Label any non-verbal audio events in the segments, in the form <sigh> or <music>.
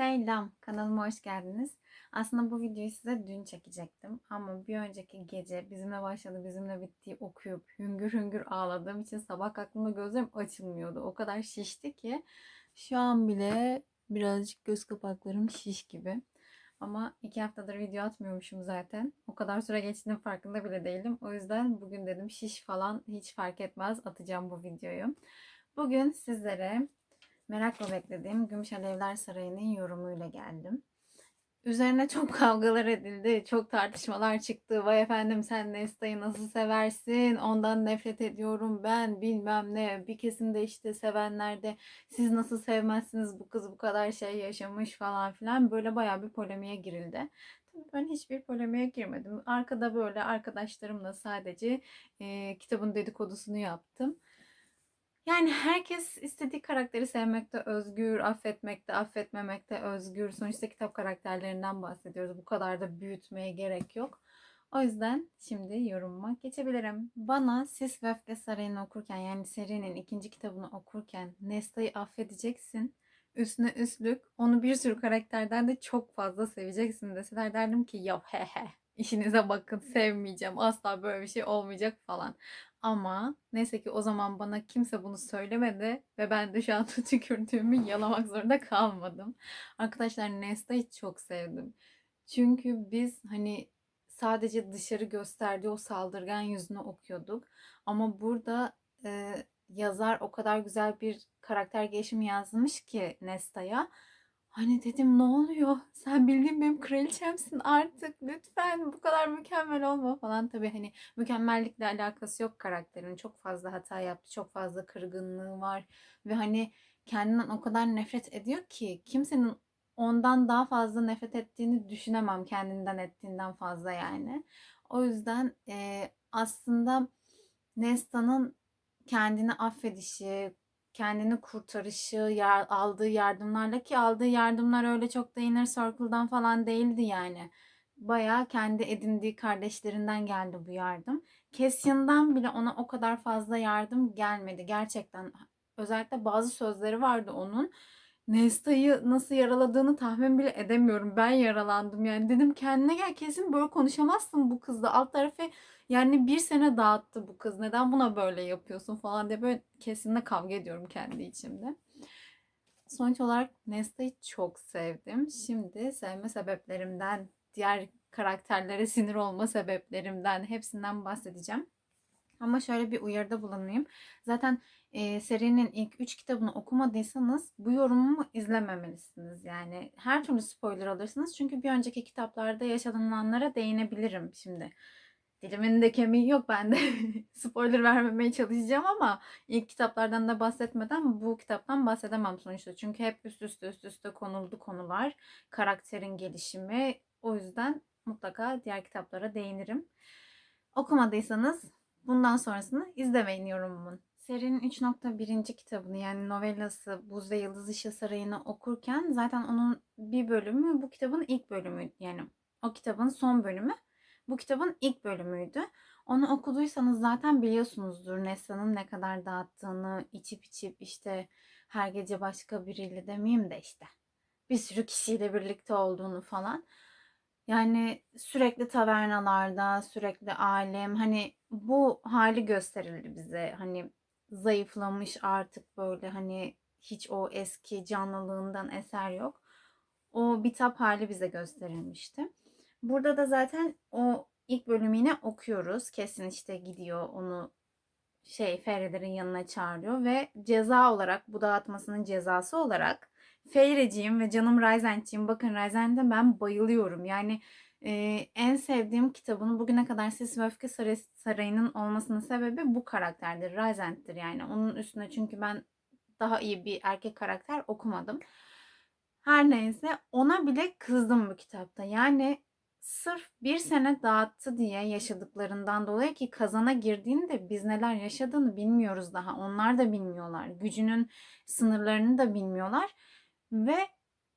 Selam, kanalıma hoş geldiniz. Aslında bu videoyu size dün çekecektim ama bir önceki gece bizimle başladı, bizimle bittiği okuyup hüngür hüngür ağladığım için sabah kalktığımda gözlerim açılmıyordu. O kadar şişti ki şu an bile birazcık göz kapaklarım şiş gibi. Ama iki haftadır video atmıyormuşum zaten. O kadar süre geçtiğinin farkında bile değilim. O yüzden bugün dedim şiş falan hiç fark etmez atacağım bu videoyu. Bugün sizlere merakla beklediğim Gümüş Alevler Sarayı'nın yorumuyla geldim. Üzerine çok <laughs> kavgalar edildi, çok tartışmalar çıktı. Vay efendim sen Nesta'yı nasıl seversin? Ondan nefret ediyorum ben bilmem ne. Bir kesim de işte sevenler de siz nasıl sevmezsiniz bu kız bu kadar şey yaşamış falan filan. Böyle bayağı bir polemiğe girildi. Tabii ben hiçbir polemiğe girmedim. Arkada böyle arkadaşlarımla sadece e, kitabın dedikodusunu yaptım. Yani herkes istediği karakteri sevmekte özgür, affetmekte, affetmemekte özgür. Sonuçta kitap karakterlerinden bahsediyoruz. Bu kadar da büyütmeye gerek yok. O yüzden şimdi yorumuma geçebilirim. Bana Sis ve Öfke Sarayı'nı okurken yani serinin ikinci kitabını okurken Nesta'yı affedeceksin. Üstüne üstlük onu bir sürü karakterden de çok fazla seveceksin deseler derdim ki ya he he işinize bakın sevmeyeceğim asla böyle bir şey olmayacak falan. Ama neyse ki o zaman bana kimse bunu söylemedi ve ben de şu an <laughs> tükürdüğümü yalamak zorunda kalmadım. Arkadaşlar Nesta'yı çok sevdim. Çünkü biz hani sadece dışarı gösterdiği o saldırgan yüzünü okuyorduk. Ama burada e, yazar o kadar güzel bir karakter gelişimi yazmış ki Nesta'ya. Hani dedim ne oluyor? Sen bildiğin benim kraliçemsin artık. Lütfen bu kadar mükemmel olma falan. Tabii hani mükemmellikle alakası yok karakterin. Çok fazla hata yaptı. Çok fazla kırgınlığı var. Ve hani kendinden o kadar nefret ediyor ki kimsenin ondan daha fazla nefret ettiğini düşünemem. Kendinden ettiğinden fazla yani. O yüzden e, aslında Nesta'nın kendini affedişi, kendini kurtarışı, yar, aldığı yardımlarla ki aldığı yardımlar öyle çok da Inner Circle'dan falan değildi yani. Bayağı kendi edindiği kardeşlerinden geldi bu yardım. Cassian'dan bile ona o kadar fazla yardım gelmedi gerçekten. Özellikle bazı sözleri vardı onun. Nesta'yı nasıl yaraladığını tahmin bile edemiyorum. Ben yaralandım yani. Dedim kendine gel kesin böyle konuşamazsın bu kızla. Alt tarafı yani bir sene dağıttı bu kız. Neden buna böyle yapıyorsun falan diye böyle kesinlikle kavga ediyorum kendi içimde. Sonuç olarak Nesta'yı çok sevdim. Şimdi sevme sebeplerimden, diğer karakterlere sinir olma sebeplerimden hepsinden bahsedeceğim. Ama şöyle bir uyarıda bulunayım. Zaten e, serinin ilk 3 kitabını okumadıysanız bu yorumumu izlememelisiniz. Yani her türlü spoiler alırsınız. Çünkü bir önceki kitaplarda yaşanılanlara değinebilirim şimdi. Dilimin de kemiği yok ben de <laughs> spoiler vermemeye çalışacağım ama ilk kitaplardan da bahsetmeden bu kitaptan bahsedemem sonuçta. Çünkü hep üst üste üst üste konuldu konular. Karakterin gelişimi. O yüzden mutlaka diğer kitaplara değinirim. Okumadıysanız bundan sonrasını izlemeyin yorumumun. Serinin 3.1. kitabını yani novellası Buz ve Yıldız Işığı Sarayı'nı okurken zaten onun bir bölümü bu kitabın ilk bölümü yani o kitabın son bölümü bu kitabın ilk bölümüydü. Onu okuduysanız zaten biliyorsunuzdur Nesa'nın ne kadar dağıttığını, içip içip işte her gece başka biriyle demeyeyim de işte bir sürü kişiyle birlikte olduğunu falan. Yani sürekli tavernalarda, sürekli alem hani bu hali gösterildi bize. Hani zayıflamış artık böyle hani hiç o eski canlılığından eser yok. O bitap hali bize gösterilmişti. Burada da zaten o ilk bölümü yine okuyoruz. Kesin işte gidiyor onu şey Feride'nin yanına çağırıyor ve ceza olarak bu dağıtmasının cezası olarak Feyreciğim ve canım Ryzen'ciğim bakın Ryzen'de ben bayılıyorum. Yani e, en sevdiğim kitabını bugüne kadar Sis ve Öfke Saray, Sarayı'nın olmasının sebebi bu karakterdir. Ryzen'dir yani. Onun üstüne çünkü ben daha iyi bir erkek karakter okumadım. Her neyse ona bile kızdım bu kitapta. Yani sırf bir sene dağıttı diye yaşadıklarından dolayı ki kazana girdiğinde biz neler yaşadığını bilmiyoruz daha. Onlar da bilmiyorlar. Gücünün sınırlarını da bilmiyorlar. Ve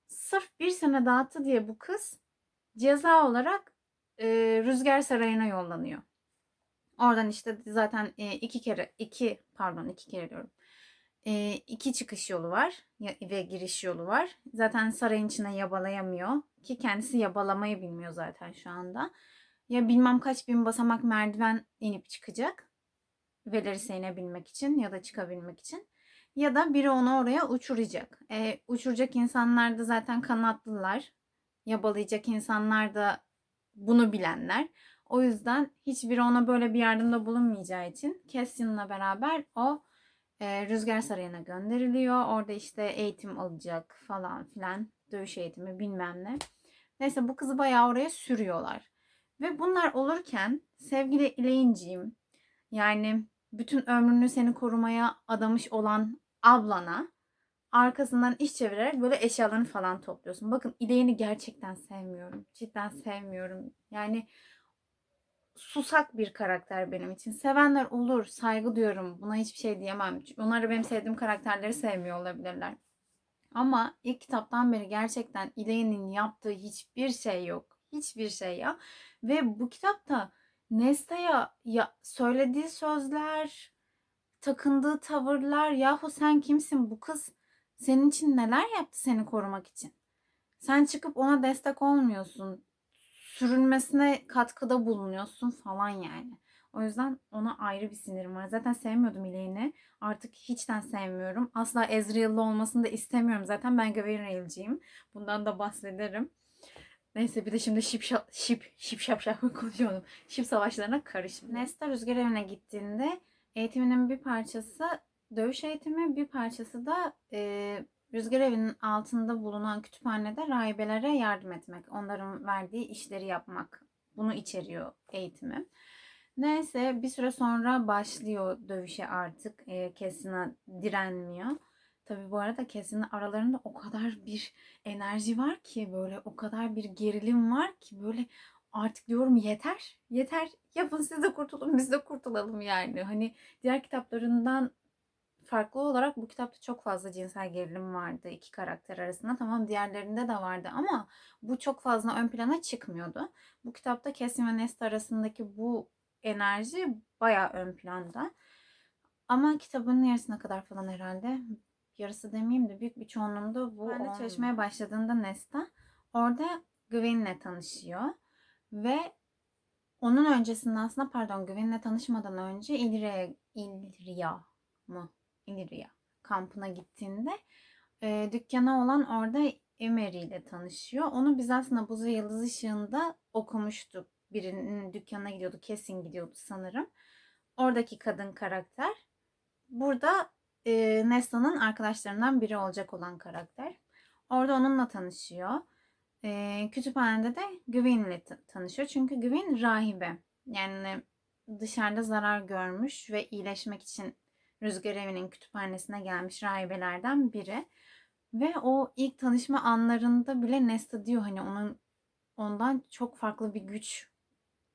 sırf bir sene dağıttı diye bu kız ceza olarak e, Rüzgar Sarayı'na yollanıyor. Oradan işte zaten e, iki kere, iki pardon iki kere diyorum. e, iki çıkış yolu var ve giriş yolu var. Zaten sarayın içine yabalayamıyor ki kendisi yabalamayı bilmiyor zaten şu anda. Ya bilmem kaç bin basamak merdiven inip çıkacak. Veleris'e inebilmek için ya da çıkabilmek için. Ya da biri onu oraya uçuracak. E, uçuracak insanlar da zaten kanatlılar. Yabalayacak insanlar da bunu bilenler. O yüzden hiçbiri ona böyle bir yardımda bulunmayacağı için Cassian'la beraber o e, Rüzgar Sarayı'na gönderiliyor. Orada işte eğitim alacak falan filan. Dövüş eğitimi bilmem ne. Neyse bu kızı bayağı oraya sürüyorlar. Ve bunlar olurken sevgili İleyinciğim yani bütün ömrünü seni korumaya adamış olan ablana arkasından iş çevirerek böyle eşyalarını falan topluyorsun. Bakın İleyini gerçekten sevmiyorum. Cidden sevmiyorum. Yani susak bir karakter benim için. Sevenler olur, saygı duyuyorum. Buna hiçbir şey diyemem. Onlar da benim sevdiğim karakterleri sevmiyor olabilirler. Ama ilk kitaptan beri gerçekten İley'nin yaptığı hiçbir şey yok. Hiçbir şey ya. Ve bu kitapta Nesta'ya ya söylediği sözler, takındığı tavırlar, yahu sen kimsin bu kız? Senin için neler yaptı seni korumak için? Sen çıkıp ona destek olmuyorsun. Sürülmesine katkıda bulunuyorsun falan yani. O yüzden ona ayrı bir sinirim var. Zaten sevmiyordum İley'ini. Artık hiçten sevmiyorum. Asla Ezreal'lı olmasını da istemiyorum. Zaten ben Gawain Bundan da bahsederim. Neyse bir de şimdi şip şip şip şap şap <laughs> konuşuyordum. Şip savaşlarına karıştım. Nesta rüzgar evine gittiğinde eğitiminin bir parçası dövüş eğitimi bir parçası da e, rüzgar evinin altında bulunan kütüphanede rahibelere yardım etmek. Onların verdiği işleri yapmak. Bunu içeriyor eğitimi. Neyse bir süre sonra başlıyor dövüşe artık. E, Kesina direnmiyor. Tabii bu arada Kesin'in aralarında o kadar bir enerji var ki böyle o kadar bir gerilim var ki böyle artık diyorum yeter yeter yapın siz de kurtulun biz de kurtulalım yani. Hani diğer kitaplarından farklı olarak bu kitapta çok fazla cinsel gerilim vardı iki karakter arasında. Tamam diğerlerinde de vardı ama bu çok fazla ön plana çıkmıyordu. Bu kitapta Kesin ve Nesta arasındaki bu enerji bayağı ön planda. Ama kitabın yarısına kadar falan herhalde yarısı demeyeyim de büyük bir çoğunluğunda bu ben de çalışmaya başladığında Nesta orada Gwen'le tanışıyor ve onun öncesinde aslında pardon Gwen'le tanışmadan önce Illyria, Illyria mı? Illyria kampına gittiğinde e, dükkana olan orada Emery ile tanışıyor. Onu biz aslında Buz ve Yıldız Işığı'nda okumuştuk. Birinin dükkanına gidiyordu. Kesin gidiyordu sanırım. Oradaki kadın karakter. Burada e, Nesta'nın arkadaşlarından biri olacak olan karakter. Orada onunla tanışıyor. E, kütüphanede de Gwen ile tanışıyor. Çünkü Gwen rahibe. Yani dışarıda zarar görmüş ve iyileşmek için Rüzgar Evi'nin kütüphanesine gelmiş rahibelerden biri. Ve o ilk tanışma anlarında bile Nesta diyor hani onun ondan çok farklı bir güç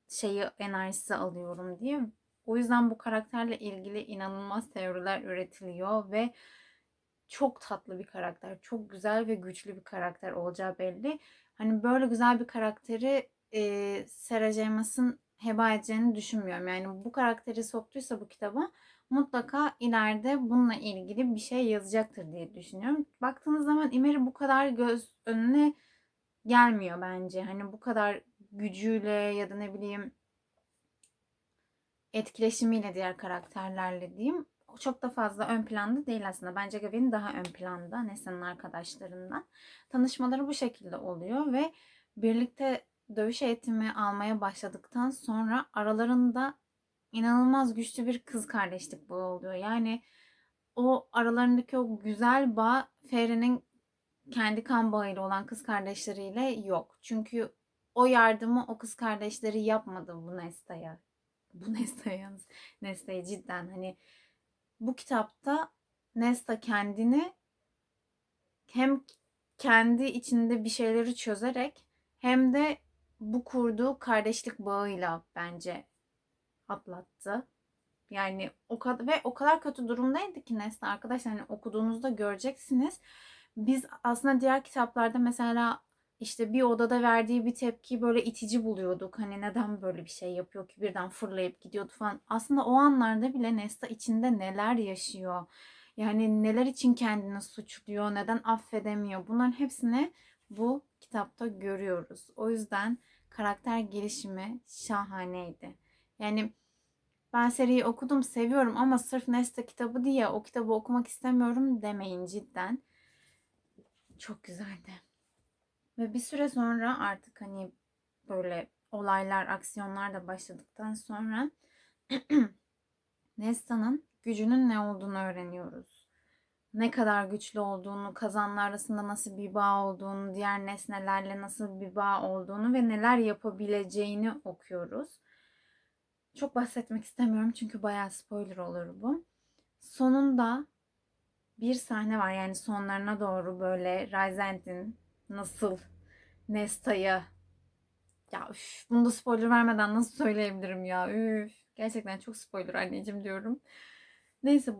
şeyi enerjisi alıyorum diye. O yüzden bu karakterle ilgili inanılmaz teoriler üretiliyor ve çok tatlı bir karakter. Çok güzel ve güçlü bir karakter olacağı belli. Hani böyle güzel bir karakteri e, Sarah James'ın heba edeceğini düşünmüyorum. Yani bu karakteri soktuysa bu kitaba mutlaka ileride bununla ilgili bir şey yazacaktır diye düşünüyorum. Baktığınız zaman İmeri bu kadar göz önüne gelmiyor bence. Hani bu kadar gücüyle ya da ne bileyim etkileşimiyle diğer karakterlerle diyeyim çok da fazla ön planda değil aslında. Bence Gavin daha ön planda Nesa'nın arkadaşlarından. Tanışmaları bu şekilde oluyor ve birlikte dövüş eğitimi almaya başladıktan sonra aralarında inanılmaz güçlü bir kız kardeşlik bağı oluyor. Yani o aralarındaki o güzel bağ Feri'nin kendi kan bağıyla olan kız kardeşleriyle yok. Çünkü o yardımı o kız kardeşleri yapmadı bu Nesta'ya. Bu <laughs> Nesta'ya yalnız. Nesta'ya cidden hani bu kitapta Nesta kendini hem kendi içinde bir şeyleri çözerek hem de bu kurduğu kardeşlik bağıyla bence atlattı. Yani o kadar ve o kadar kötü durumdaydı ki Nesta arkadaşlar hani okuduğunuzda göreceksiniz. Biz aslında diğer kitaplarda mesela işte bir odada verdiği bir tepki böyle itici buluyorduk. Hani neden böyle bir şey yapıyor ki birden fırlayıp gidiyordu falan. Aslında o anlarda bile Nesta içinde neler yaşıyor. Yani neler için kendini suçluyor, neden affedemiyor. Bunların hepsini bu kitapta görüyoruz. O yüzden karakter gelişimi şahaneydi. Yani ben seriyi okudum, seviyorum ama sırf Nesta kitabı diye o kitabı okumak istemiyorum demeyin cidden. Çok güzeldi. Ve bir süre sonra artık hani böyle olaylar, aksiyonlar da başladıktan sonra <clears throat> Nesta'nın gücünün ne olduğunu öğreniyoruz. Ne kadar güçlü olduğunu, kazanlar arasında nasıl bir bağ olduğunu, diğer nesnelerle nasıl bir bağ olduğunu ve neler yapabileceğini okuyoruz. Çok bahsetmek istemiyorum çünkü bayağı spoiler olur bu. Sonunda bir sahne var yani sonlarına doğru böyle Ryzent'in nasıl Nesta'ya ya üf, bunu da spoiler vermeden nasıl söyleyebilirim ya üf. Gerçekten çok spoiler anneciğim diyorum. Neyse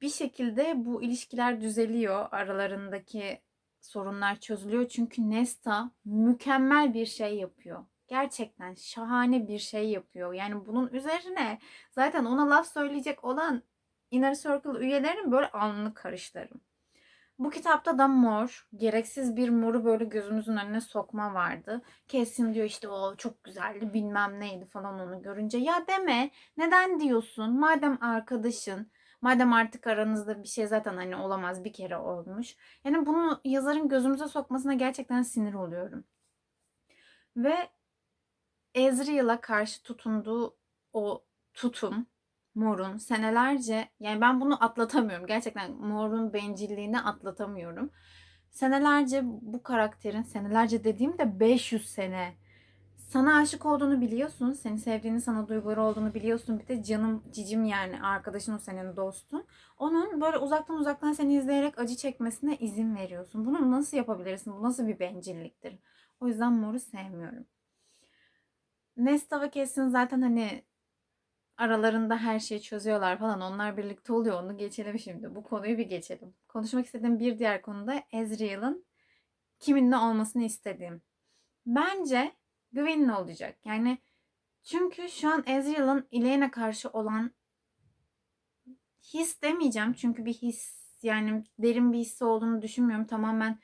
bir şekilde bu ilişkiler düzeliyor. Aralarındaki sorunlar çözülüyor. Çünkü Nesta mükemmel bir şey yapıyor. Gerçekten şahane bir şey yapıyor. Yani bunun üzerine zaten ona laf söyleyecek olan Inner Circle üyelerinin böyle alnını karıştırırım. Bu kitapta da mor, gereksiz bir moru böyle gözümüzün önüne sokma vardı. Kesin diyor işte o çok güzeldi bilmem neydi falan onu görünce. Ya deme neden diyorsun madem arkadaşın, madem artık aranızda bir şey zaten hani olamaz bir kere olmuş. Yani bunu yazarın gözümüze sokmasına gerçekten sinir oluyorum. Ve Ezreal'a karşı tutunduğu o tutum Mor'un senelerce yani ben bunu atlatamıyorum. Gerçekten Mor'un bencilliğini atlatamıyorum. Senelerce bu karakterin senelerce dediğimde 500 sene sana aşık olduğunu biliyorsun. Seni sevdiğini, sana duyguları olduğunu biliyorsun. Bir de canım cicim yani arkadaşın o senin dostun. Onun böyle uzaktan uzaktan seni izleyerek acı çekmesine izin veriyorsun. Bunu nasıl yapabilirsin? Bu nasıl bir bencilliktir? O yüzden Mor'u sevmiyorum. Nesta ve Kesin zaten hani aralarında her şeyi çözüyorlar falan. Onlar birlikte oluyor. Onu geçelim şimdi. Bu konuyu bir geçelim. Konuşmak istediğim bir diğer konuda Ezreal'ın kiminle olmasını istediğim. Bence Gwen'le olacak. Yani çünkü şu an Ezreal'ın Elaine'e karşı olan his demeyeceğim. Çünkü bir his yani derin bir hissi olduğunu düşünmüyorum. Tamamen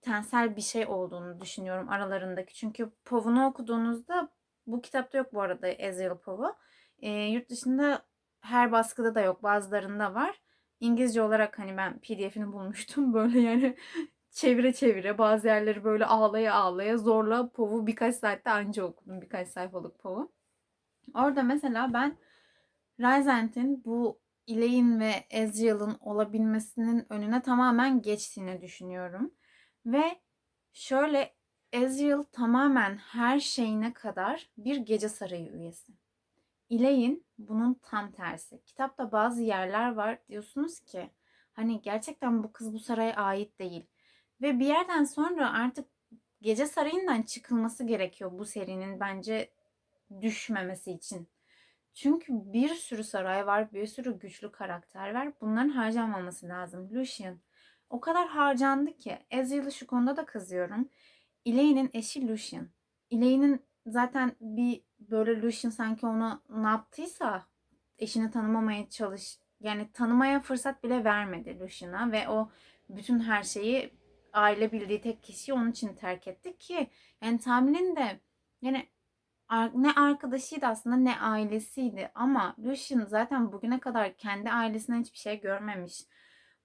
tensel bir şey olduğunu düşünüyorum aralarındaki. Çünkü Pov'unu okuduğunuzda bu kitapta yok bu arada Ezreal Pov'u. E, yurt dışında her baskıda da yok. Bazılarında var. İngilizce olarak hani ben pdf'ini bulmuştum. <laughs> Böyle yani çevire çevire bazı yerleri böyle ağlaya ağlaya zorla POV'u birkaç saatte anca okudum. Birkaç sayfalık POV'u. Orada mesela ben Ryzent'in bu Elaine ve Ezreal'ın olabilmesinin önüne tamamen geçtiğini düşünüyorum. Ve şöyle Ezreal tamamen her şeyine kadar bir gece sarayı üyesi. İleyin bunun tam tersi. Kitapta bazı yerler var diyorsunuz ki hani gerçekten bu kız bu saraya ait değil. Ve bir yerden sonra artık gece sarayından çıkılması gerekiyor bu serinin bence düşmemesi için. Çünkü bir sürü saray var, bir sürü güçlü karakter var. Bunların harcanmaması lazım. Lucian o kadar harcandı ki Ezreal'ı şu konuda da kızıyorum. Elaine'in eşi Lucian. Elaine'in zaten bir böyle Lucian sanki ona ne yaptıysa eşini tanımamaya çalış yani tanımaya fırsat bile vermedi Lucian'a ve o bütün her şeyi aile bildiği tek kişiyi onun için terk etti ki yani tahminin de yani ne arkadaşıydı aslında ne ailesiydi ama Lucian zaten bugüne kadar kendi ailesinden hiçbir şey görmemiş.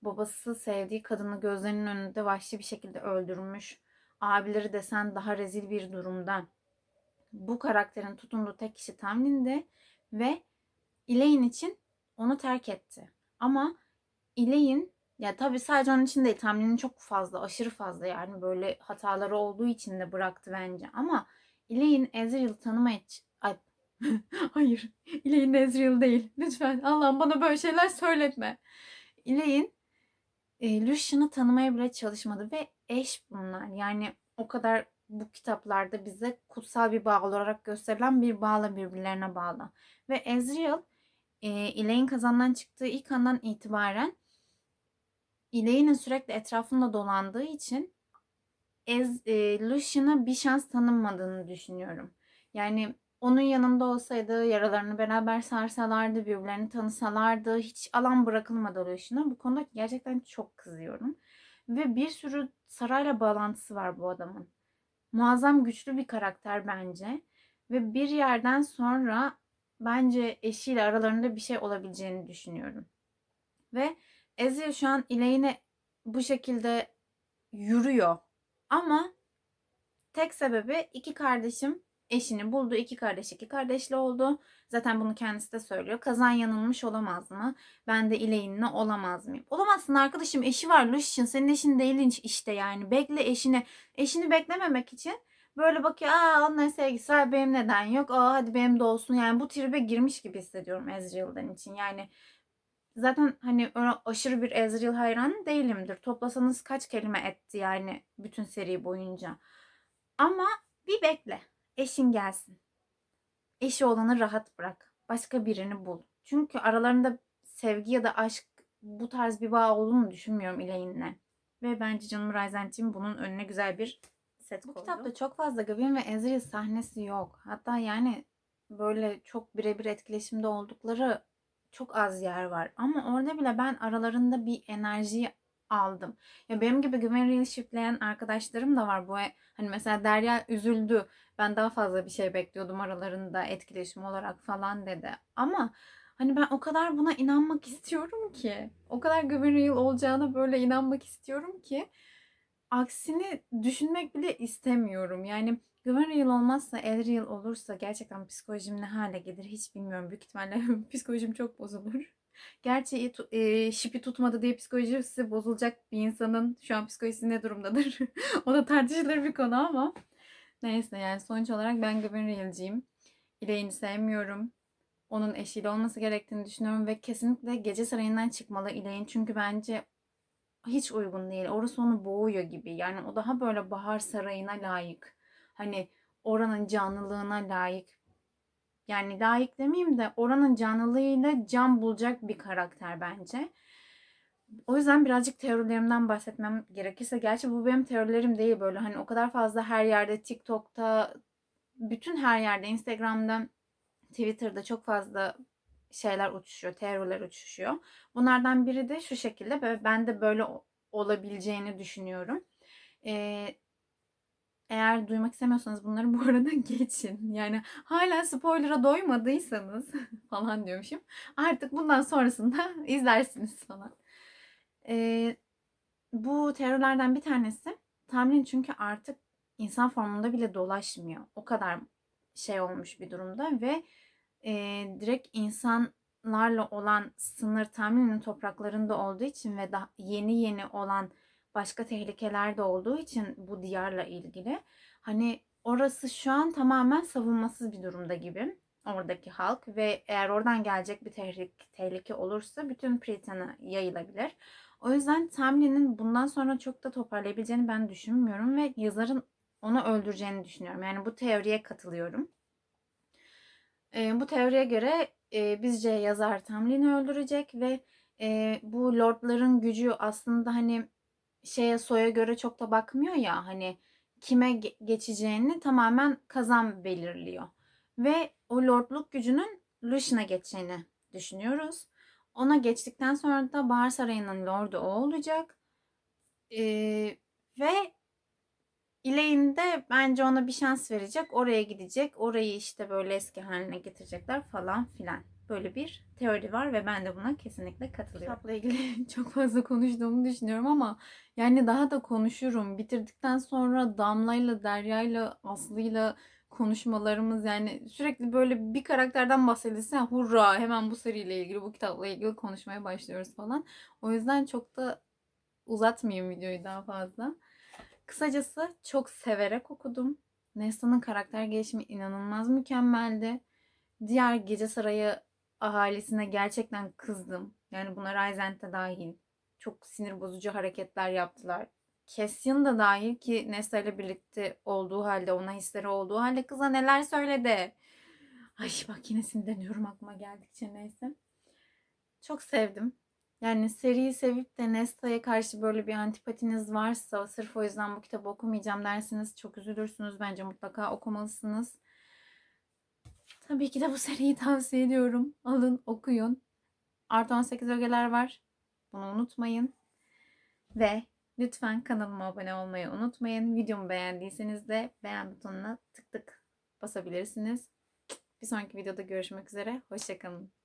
Babası sevdiği kadını gözlerinin önünde vahşi bir şekilde öldürmüş. Abileri desen daha rezil bir durumda bu karakterin tutunduğu tek kişi Tamlin'di ve Elaine için onu terk etti. Ama Elaine ya tabii sadece onun için değil Tamlin'in çok fazla aşırı fazla yani böyle hataları olduğu için de bıraktı bence ama Elaine Ezreal'ı tanımaya Ay, <laughs> hayır Elaine Ezreal değil lütfen Allah'ım bana böyle şeyler söyletme. Elaine e, Lucian'ı tanımaya bile çalışmadı ve eş bunlar yani o kadar bu kitaplarda bize kutsal bir bağ olarak gösterilen bir bağla birbirlerine bağlı. Ve Ezreal e, Elaine kazandan çıktığı ilk andan itibaren Elaine'in sürekli etrafında dolandığı için Ez, e, Lucian'a bir şans tanınmadığını düşünüyorum. Yani onun yanında olsaydı, yaralarını beraber sarsalardı, birbirlerini tanısalardı, hiç alan bırakılmadı Lucian'a. Bu konuda gerçekten çok kızıyorum. Ve bir sürü sarayla bağlantısı var bu adamın. Muazzam güçlü bir karakter bence. Ve bir yerden sonra bence eşiyle aralarında bir şey olabileceğini düşünüyorum. Ve Ezreal şu an Elaine'e bu şekilde yürüyor. Ama tek sebebi iki kardeşim eşini buldu. iki kardeş iki kardeşli oldu. Zaten bunu kendisi de söylüyor. Kazan yanılmış olamaz mı? Ben de İleyin'le olamaz mıyım? Olamazsın arkadaşım eşi var Lucian. Senin eşin değil işte yani. Bekle eşini. Eşini beklememek için böyle bakıyor. Aa onların sevgisi var benim neden yok? Aa hadi benim de olsun. Yani bu tribe girmiş gibi hissediyorum Ezreal'dan için. Yani zaten hani öyle aşırı bir Ezreal hayranı değilimdir. Toplasanız kaç kelime etti yani bütün seri boyunca. Ama bir bekle. Eşin gelsin. Eşi olanı rahat bırak. Başka birini bul. Çünkü aralarında sevgi ya da aşk bu tarz bir bağ olduğunu düşünmüyorum İleyin'le. Ve bence canım Ryzen'cim bunun önüne güzel bir set koydu. Bu kitapta çok fazla Gavin ve Ezreal sahnesi yok. Hatta yani böyle çok birebir etkileşimde oldukları çok az yer var. Ama orada bile ben aralarında bir enerjiyi aldım. Ya benim gibi Gwen Real shipleyen arkadaşlarım da var. Bu hani mesela Derya üzüldü. Ben daha fazla bir şey bekliyordum aralarında etkileşim olarak falan dedi. Ama hani ben o kadar buna inanmak istiyorum ki. O kadar Gwen Real olacağına böyle inanmak istiyorum ki. Aksini düşünmek bile istemiyorum. Yani Gwen Real olmazsa Elreal olursa gerçekten psikolojim ne hale gelir hiç bilmiyorum. Büyük ihtimalle <laughs> psikolojim çok bozulur. Gerçi e, şipi tutmadı diye psikolojisi bozulacak bir insanın şu an psikolojisi ne durumdadır? <laughs> o da tartışılır bir konu ama. Neyse yani sonuç olarak ben Gwen Real'ciyim. İleyini sevmiyorum. Onun eşiyle olması gerektiğini düşünüyorum ve kesinlikle gece sarayından çıkmalı İleyin. Çünkü bence hiç uygun değil. Orası onu boğuyor gibi. Yani o daha böyle bahar sarayına layık. Hani oranın canlılığına layık yani layık demeyeyim de oranın canlılığıyla can bulacak bir karakter bence. O yüzden birazcık teorilerimden bahsetmem gerekirse gerçi bu benim teorilerim değil böyle hani o kadar fazla her yerde TikTok'ta bütün her yerde Instagram'da Twitter'da çok fazla şeyler uçuşuyor, teoriler uçuşuyor. Bunlardan biri de şu şekilde ben de böyle olabileceğini düşünüyorum. Ee, eğer duymak istemiyorsanız bunları bu arada <laughs> geçin. Yani hala spoiler'a doymadıysanız <laughs> falan diyormuşum. Artık bundan sonrasında <laughs> izlersiniz falan. Ee, bu terörlerden bir tanesi Tamlin çünkü artık insan formunda bile dolaşmıyor. O kadar şey olmuş bir durumda ve e, direkt insanlarla olan sınır Tamlin'in topraklarında olduğu için ve daha yeni yeni olan başka tehlikeler de olduğu için bu diyarla ilgili hani orası şu an tamamen savunmasız bir durumda gibi oradaki halk ve eğer oradan gelecek bir tehlike, tehlike olursa bütün Britan'a yayılabilir. O yüzden Tamlin'in bundan sonra çok da toparlayabileceğini ben düşünmüyorum ve yazarın onu öldüreceğini düşünüyorum. Yani bu teoriye katılıyorum. E, bu teoriye göre e, bizce yazar Tamlin'i öldürecek ve e, bu lordların gücü aslında hani şeye soya göre çok da bakmıyor ya hani kime geçeceğini tamamen kazan belirliyor. Ve o lordluk gücünün Lucian'a geçeceğini düşünüyoruz. Ona geçtikten sonra da Bahar Sarayı'nın lordu o olacak. Ee, ve Elaine de bence ona bir şans verecek. Oraya gidecek. Orayı işte böyle eski haline getirecekler falan filan. Böyle bir teori var ve ben de buna kesinlikle katılıyorum. Kitapla ilgili <laughs> çok fazla konuştuğumu düşünüyorum ama yani daha da konuşurum. Bitirdikten sonra Damla'yla, Derya'yla, Aslı'yla konuşmalarımız yani sürekli böyle bir karakterden bahsedilse hurra hemen bu seriyle ilgili bu kitapla ilgili konuşmaya başlıyoruz falan. O yüzden çok da uzatmayayım videoyu daha fazla. Kısacası çok severek okudum. Nesta'nın karakter gelişimi inanılmaz mükemmeldi. Diğer Gece Sarayı ahalisine gerçekten kızdım. Yani buna Ryzen de dahil. Çok sinir bozucu hareketler yaptılar. Cassian da dahil ki Nesta ile birlikte olduğu halde, ona hisleri olduğu halde kıza neler söyledi. Ay bak yine sinirleniyorum aklıma geldikçe neyse. Çok sevdim. Yani seriyi sevip de Nesta'ya karşı böyle bir antipatiniz varsa sırf o yüzden bu kitabı okumayacağım dersiniz çok üzülürsünüz. Bence mutlaka okumalısınız. Tabii ki de bu <laughs> seriyi tavsiye ediyorum. Alın, okuyun. Artı 18 ögeler var. Bunu unutmayın. Ve lütfen kanalıma abone olmayı unutmayın. Videomu beğendiyseniz de beğen butonuna tık tık basabilirsiniz. Bir sonraki videoda görüşmek üzere. Hoşçakalın.